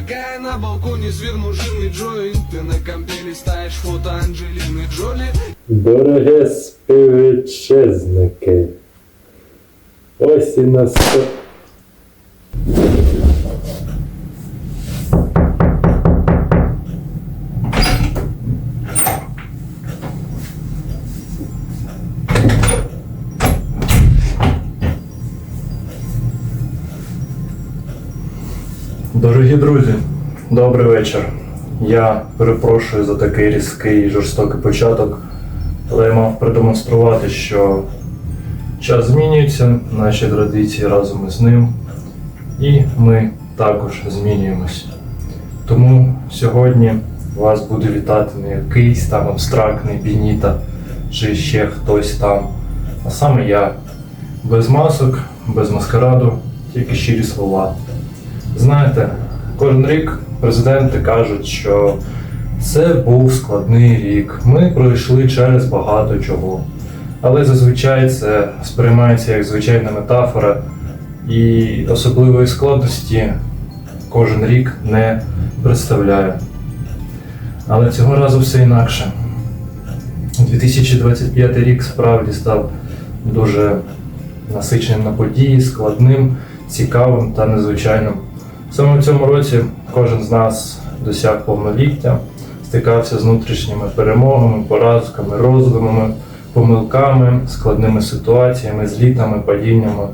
Пока я на балконе сверну жирный джойнт Ты на компе листаешь фото Анджелины Джоли Дороге співвітчизники. Ось і настав. Дорогі друзі, добрий вечір. Я перепрошую за такий різкий і жорстокий початок, але я мав продемонструвати, що час змінюється, наші традиції разом із ним, і ми також змінюємось. Тому сьогодні вас буде вітати не якийсь там абстрактний Бініта чи ще хтось там, а саме я. Без масок, без маскараду, тільки щирі слова. Знаєте, кожен рік президенти кажуть, що це був складний рік. Ми пройшли через багато чого. Але зазвичай це сприймається як звичайна метафора, і особливої складності кожен рік не представляє. Але цього разу все інакше. 2025 рік справді став дуже насиченим на події, складним, цікавим та незвичайним. Саме в цьому році кожен з нас досяг повноліття, стикався з внутрішніми перемогами, поразками, роздумами, помилками, складними ситуаціями, злітами, падіннями.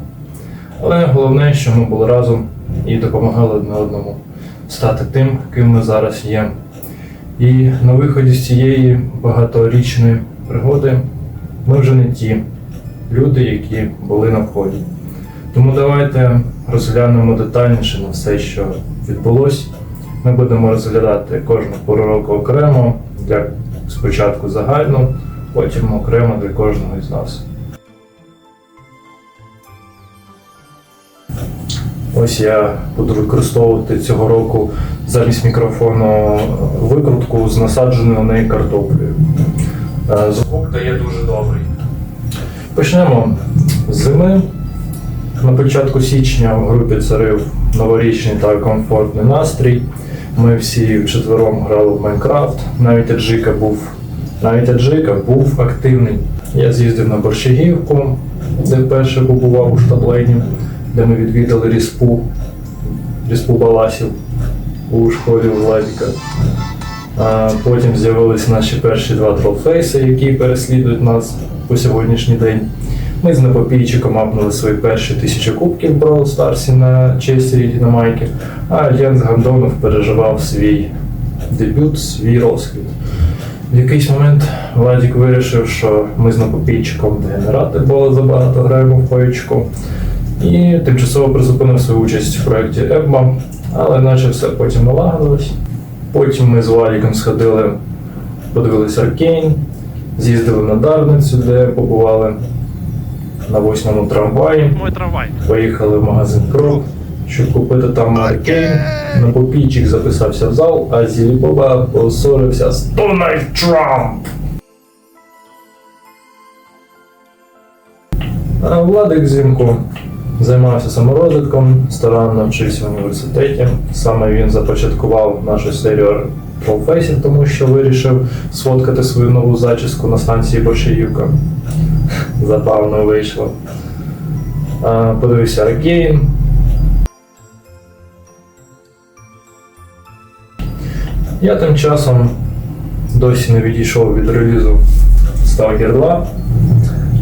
Але головне, що ми були разом і допомагали одне одному стати тим, ким ми зараз є. І на виході з цієї багаторічної пригоди ми вже не ті люди, які були на вході. Тому давайте розглянемо детальніше на все, що відбулось. Ми будемо розглядати кожну пору року окремо, для спочатку загально, потім окремо для кожного із нас. Ось я буду використовувати цього року замість мікрофону викрутку з насадженою на неї картоплею. Е, Звук дає дуже добрий. Почнемо з зими. На початку січня в групі царив новорічний та комфортний настрій. Ми всі вчетвером грали в Майнкрафт. Навіть Аджика був, навіть Аджика був активний. Я з'їздив на Борщагівку, де вперше побував у штаблені, де ми відвідали ріспу, ріспу Баласів у школі Владіка. Потім з'явилися наші перші два тролфейси, які переслідують нас по сьогоднішній день. Ми з Непопійчиком апнули свої перші тисячі кубків в Brawl Старсі на честь на майки, а Єнс Гандонов переживав свій дебют, свій розквіт. В якийсь момент Владік вирішив, що ми з Непопійчиком дегенерати, бо забагато граємо в поючку. І тимчасово призупинив свою участь в проєкті Ебма, але наче все потім налагодилось. Потім ми з Валіком сходили, подивилися Аркейн, з'їздили на Дарницю, де побували на восьмому трамваї. Мой трамвай. Поїхали в магазин Крок, щоб купити там Аркейн. На попійчик записався в зал, а Зілібоба поссорився з Дональд Трамп. А Владик взимку займався саморозвитком, старанно вчився в університеті. Саме він започаткував нашу серію професій, тому що вирішив сфоткати свою нову зачіску на станції Борщаївка. Забавно вийшло. Подивився Аркейн. Я тим часом досі не відійшов від релізу Stalker 2.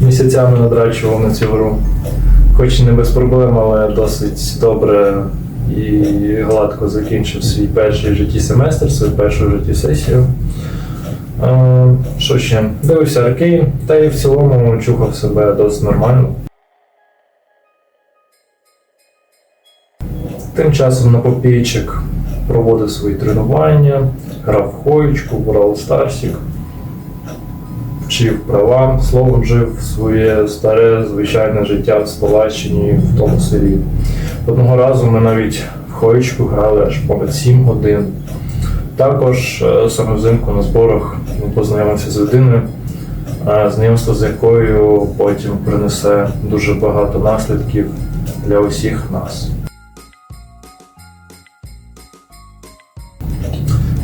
Місяцями надрачував на цю гру. Хоч і не без проблем, але досить добре і гладко закінчив свій перший в житті семестр, свою першу в житті сесію. А, Що ще? Дивився Аркейн, та і в цілому чухав себе досить нормально. Тим часом на попійчик проводив свої тренування, грав в хоєчку, брав Старсік, вчив права, словом жив своє старе звичайне життя в Словаччині в тому селі. Одного разу ми навіть в хоєчку грали аж понад 7 годин. Також е, саме взимку на зборах він познайомився з людиною, знайомство з якою потім принесе дуже багато наслідків для усіх нас.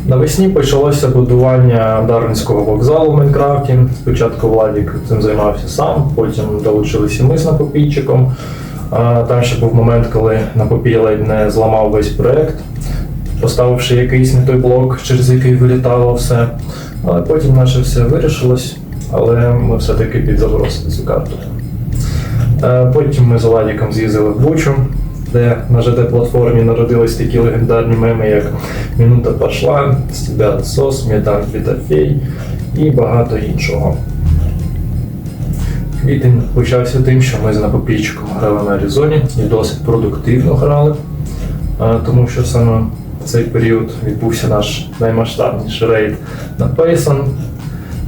Навесні почалося будування Дарвінського вокзалу в Майнкрафті. Спочатку Владік цим займався сам, потім долучилися ми з Напопійчиком. Там ще був момент, коли Напопій ледь не зламав весь проект, поставивши якийсь не той блок, через який вилітало все. Але потім наче все вирішилось, але ми все-таки підзабросили цю карту. Е, Потім ми з Владіком з'їздили в Бучу, де на ЖД-платформі народились такі легендарні меми, як Минута пошла, тебе сос, Медан Фітофей і багато іншого. Квітень почався тим, що ми з Напопійчиком грали на Аризоні і досить продуктивно грали, е, тому що саме в цей період відбувся наш наймасштабніший рейд на Пейсон,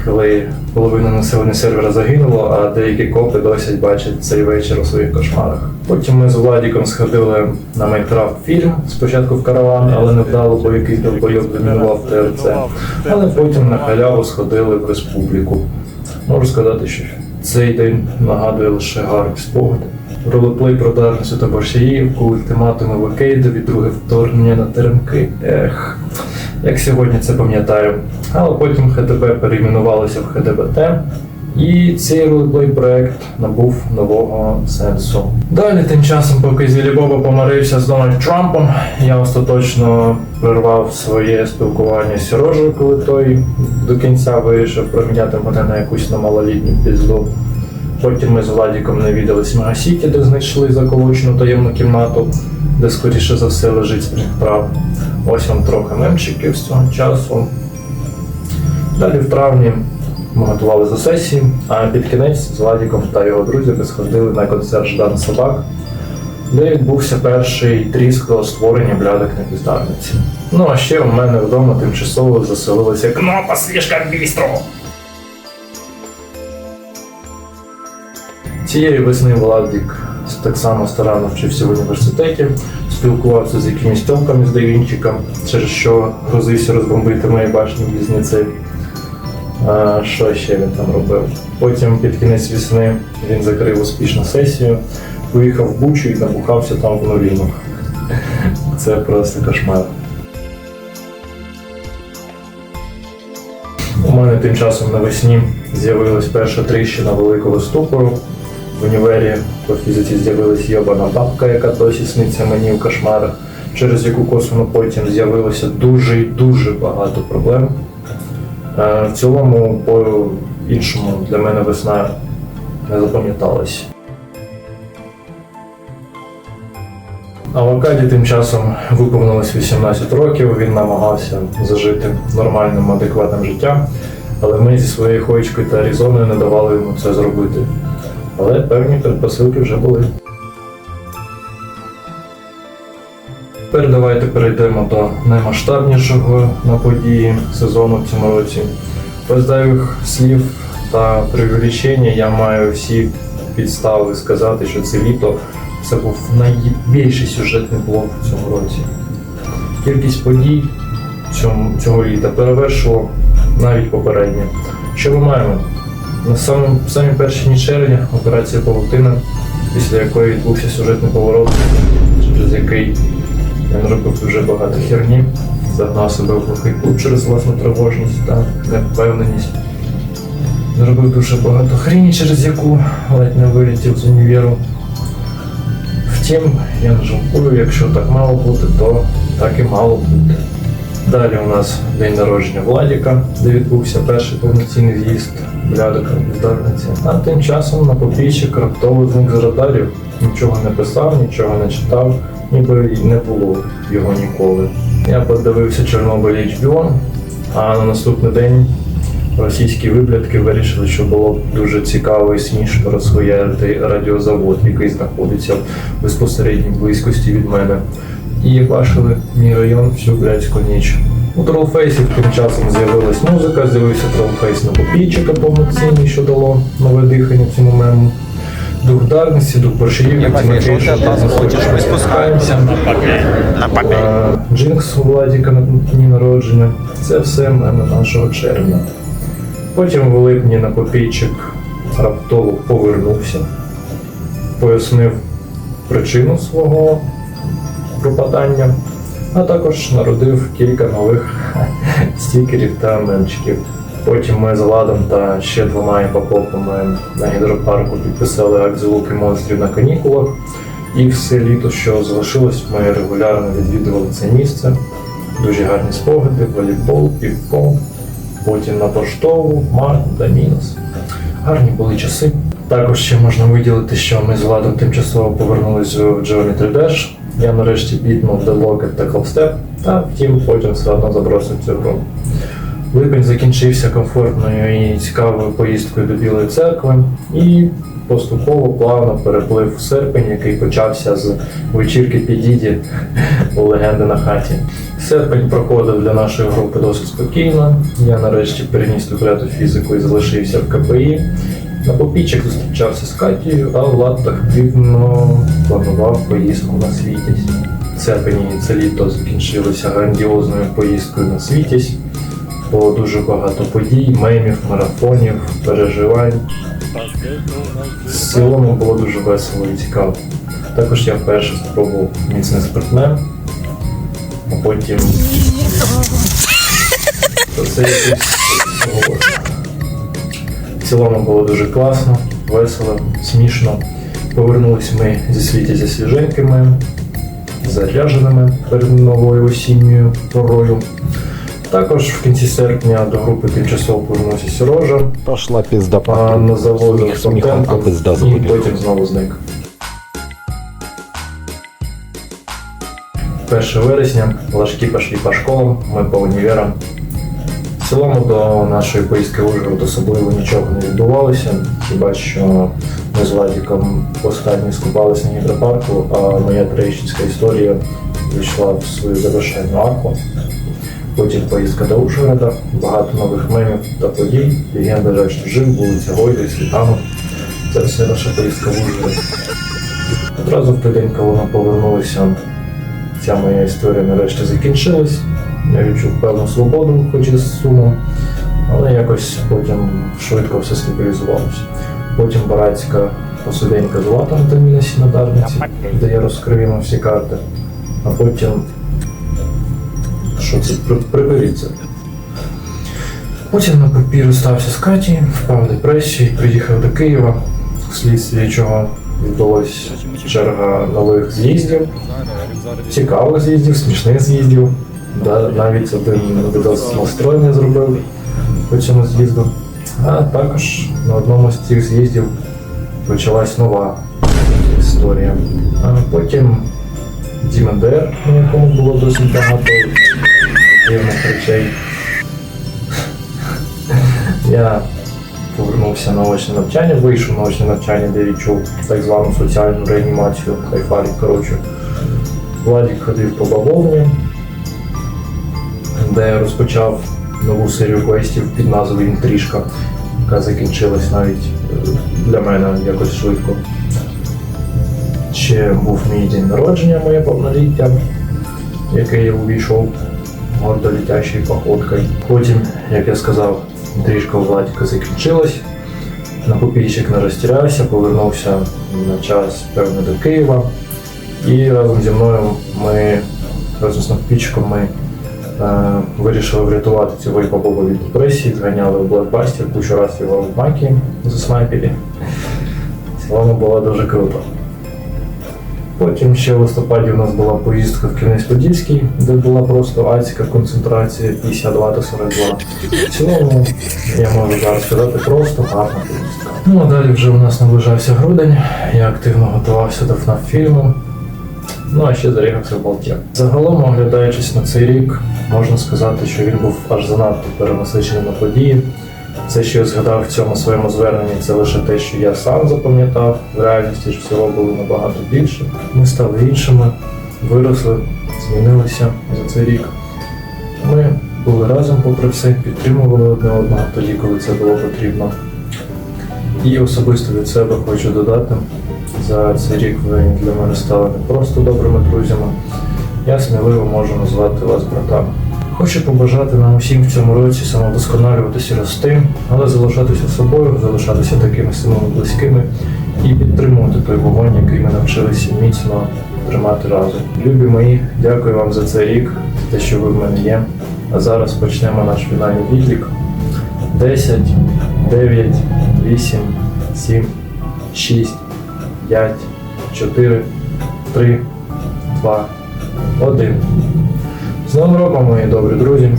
коли половина населення сервера загинуло, а деякі копи досі бачать цей вечір у своїх кошмарах. Потім ми з Владіком сходили на Майнкрафт фільм, спочатку в караван, але невдало, бо якийсь довбойок домінував ТРЦ. Але потім на халяву сходили в республіку. Можу сказати, що цей день нагадує лише гарні спогади. Ролеплей про Дарницю та Борщаївку, ультиматуми Вакейдові, друге вторгнення на теремки. Ех, як сьогодні це пам'ятаю. Але потім ХДБ перейменувалося в ХДБТ, і цей ролеплей проект набув нового сенсу. Далі, тим часом, поки Зілі Боба помирився з Дональд Трампом, я остаточно прервав своє спілкування з Сірожею, коли той до кінця вирішив проміняти мене на якусь на малолітню пізду. Потім ми з Владіком навідались в Мегасіті, де знайшли заколочену таємну кімнату, де скоріше за все лежить спрінтправ. Ось вам трохи мемчиків з цього часу. Далі в травні ми готували за сесії, а під кінець з Владіком та його друзями сходили на концерт Ждан Собак, де відбувся перший тріск до створення блядок на піздарниці. Ну а ще у мене вдома тимчасово заселилася кнопа слишком бістро. Цієї весни Владик так само старанно вчився в університеті, спілкувався з якимись тьомками з Девінчиком, через що грозився розбомбити мої башні близнеці. Що ще він там робив? Потім під кінець весни він закрив успішну сесію, поїхав в Бучу і набухався там в новінах. Це просто кошмар. У мене тим часом навесні з'явилась перша тріщина великого ступору. Універі по фізиці з'явилась йобана бабка, яка досі сниться мені в кошмарах, через яку косвенно потім з'явилося дуже і дуже багато проблем. Е, В цілому, по іншому для мене весна не запам'яталась. Авокаді тим часом виповнилось 18 років, він намагався зажити нормальним, адекватним життям, але ми зі своєю хоєчкою та Аризоною не давали йому це зробити. Але певні предпосилки вже були. Тепер давайте перейдемо до наймасштабнішого на події сезону в цьому році. Без зайвих слів та преувеличення я маю всі підстави сказати, що це літо це був найбільший сюжетний блок в цьому році. Кількість подій цього літа перевершувала навіть попереднє. Що ми маємо? На самому, самі перші дні червня операція Павутина, після якої відбувся сюжетний поворот, через який він робив дуже багато херні, загнав себе в глухий кут через власну тривожність та невпевненість. Зробив дуже багато хрені, через яку ледь не вилетів з універу. Втім, я не жалкую, якщо так мало бути, то так і мало бути. Далі у нас день народження Владіка, де відбувся перший повноцінний з'їзд блядика бездарниці. А тим часом на попійщик раптово зник з радарів, нічого не писав, нічого не читав, ніби й не було його ніколи. Я подивився Чорнобиль HBO, а на наступний день російські виблядки вирішили, що було б дуже цікаво і смішно розхуярити радіозавод, який знаходиться в безпосередній близькості від мене. І бачили мій район всю блядську ніч. У тролфейсів тим часом з'явилась музика, з'явився тролфейс на попійчика повноцінний, що дало нове дихання цьому мему. Дух дарності, дух борщаївки, попель. На попель. Е, Джинкс у Владіка на дні народження. Це все меми нашого червня. Потім в липні на попійчик раптово повернувся, пояснив причину свого пропадання. А також народив кілька нових стікерів та мемчиків. Потім ми з Владом та ще двома іпопопами на гідропарку підписали звуки монстрів на канікулах. І все літо, що залишилось, ми регулярно відвідували це місце. Дуже гарні спогади, волейбол, півком, потім на поштову, март та мінус. Гарні були часи. Також ще можна виділити, що ми з Владом тимчасово повернулись в Geometry Dash. Я нарешті The Locket та Clubstep, та втім потім все одно забросив цю гру. Липень закінчився комфортною і цікавою поїздкою до Білої церкви, і поступово плавно переплив в серпень, який почався з вечірки Підіді у легенди на хаті. Серпень проходив для нашої групи досить спокійно. Я нарешті переніс тупляту фізику і залишився в КПІ. На попічок зустрічався з Катією, а Влад активно планував поїздку на Світязь. Серпень і це літо закінчилося грандіозною поїздкою на Світязь. Було дуже багато подій, мемів, марафонів, переживань. В цілому було дуже весело і цікаво. Також я вперше спробував міцний спиртне, а потім. Це. В цілому було дуже класно, весело, смішно. Повернулись ми зі світі свіженькими, зарядженими перед новою осінньою порою. Також в кінці серпня до групи тимчасово повернувся Сірожа, Пошла пизда а на заводу пизда і потім знову зник. 1 вересня лажки пішли по школам, ми по універам. В цілому до нашої поїздки в Ужгород особливо нічого не відбувалося. Хіба що ми з Владіком останні скупалися на гідропарку, а моя трещицька історія вийшла в свою завершальну арку. Потім поїздка до Ужгорода, багато нових мемів та подій. Легенда жаль, жив, вулиця Гойди, Світанок. Це все наша поїздка в Ужгород. Одразу в день, коли ми повернулися, ця моя історія нарешті закінчилась. Я відчув певну свободу, хоч і з сумом, але якось потім швидко все стабілізувалося. Потім братська посиденька з латом та мінусі на Дарниці, де я розкрив всі карти. А потім що це При- приберіться. Потім на папір стався з Каті, впав в депресію, приїхав до Києва, вслідстві чого відбулась черга нових з'їздів, цікавих з'їздів, смішних з'їздів. Да, навіть один відос настроєння зробив по цьому з'їзду. А також на одному з цих з'їздів почалась нова історія. А потім Дімендер, на якому було досить багато дивних речей. Я повернувся на очне навчання, вийшов на очне навчання, де відчув так звану соціальну реанімацію, хайфарі, коротше. Владік ходив по бавовні, де я розпочав нову серію квестів під назвою Інтрижка, яка закінчилась навіть е, для мене якось швидко. Ще був мій день народження, моє повноліття, який я увійшов гордо літящою походкою. Потім, як я сказав, трішка у Владіка закінчилась. На попільщик не розтірявся, повернувся на час певно до Києва. І разом зі мною ми разом з надпічком ми вирішили врятувати цього Баба від депресії, зганяли в блокбастер, кучу раз його макі заснайпілі. В цілому було дуже круто. Потім ще в листопаді у нас була поїздка в Кінець-Подільський, де була просто адська концентрація 52 та 42. В цілому, я можу зараз сказати, просто гарна поїздка. Ну а далі вже у нас наближався грудень, я активно готувався до ФНАФ фільму. Ну а ще зарігався в Балтія. Загалом, оглядаючись на цей рік, можна сказати, що він був аж занадто перенасичений на події. Все, що я згадав в цьому своєму зверненні, це лише те, що я сам запам'ятав. В реальності ж всього було набагато більше. Ми стали іншими, виросли, змінилися за цей рік. Ми були разом, попри все, підтримували одне одного тоді, коли це було потрібно. І особисто від себе хочу додати, за цей рік ви для мене стали не просто добрими друзями. Я сміливо можу назвати вас братами. Хочу побажати нам усім в цьому році самовдосконалюватися і рости, але залишатися собою, залишатися такими самими близькими і підтримувати той вогонь, який ми навчилися міцно тримати разом. Любі мої, дякую вам за цей рік, за те, що ви в мене є. А зараз почнемо наш фінальний відлік. 10, 9, 8, 7, 6, 5, 4, 3, 2, 1. З Новим роком, мої добрі друзі.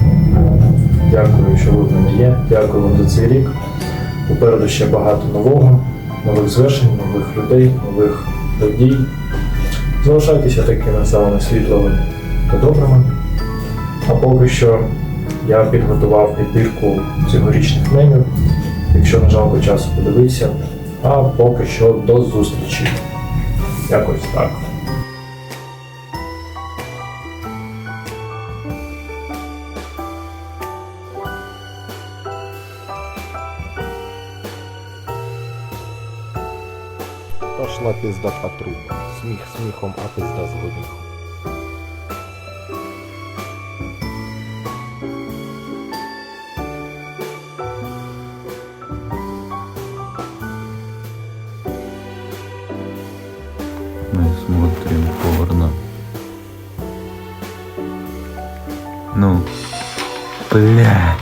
Дякую, що ви в мене є. Дякую вам за цей рік. Попереду ще багато нового, нових звершень, нових людей, нових подій. Залишайтеся такими самими світлими та добрими. А поки що я підготував підбірку цьогорічних меню. Якщо не жалко часу подивитися. А поки що до зустрічі. Якось так. Пошла пизда по. Сміх сміхом, а пизда з горіхом. Бля.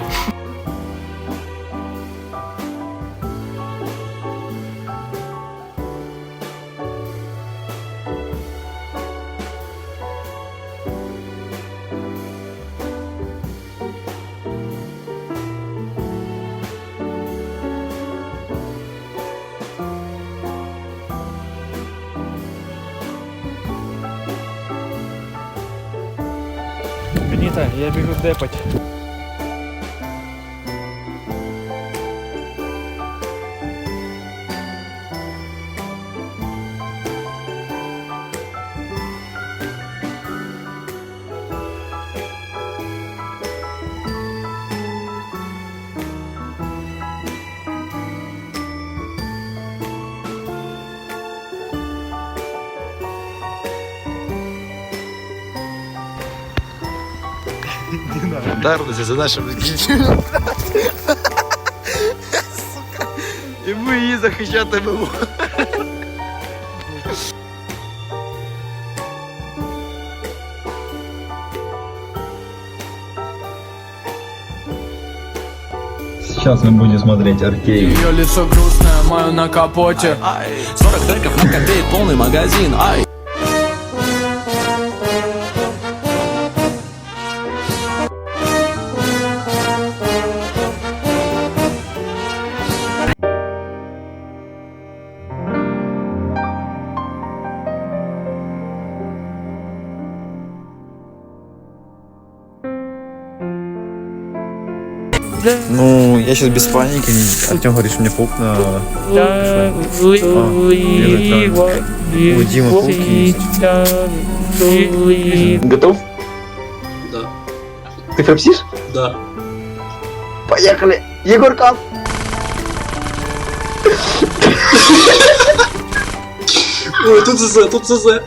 Беніта, я бігу депать. Дарниця за нашими дітьми. Сука. І ми її захищатимемо. Сейчас мы будем смотреть Аркей. Ее лицо грустное, мое на капоте 40 треков на копейк, полный магазин, ай Я сейчас без паники. Артем говорит, что мне паук на... У Димы паук есть. Готов? Да. Ты фрапсишь? Да. Поехали! Егор Кап! Ой, тут ЗЗ, тут ЗЗ.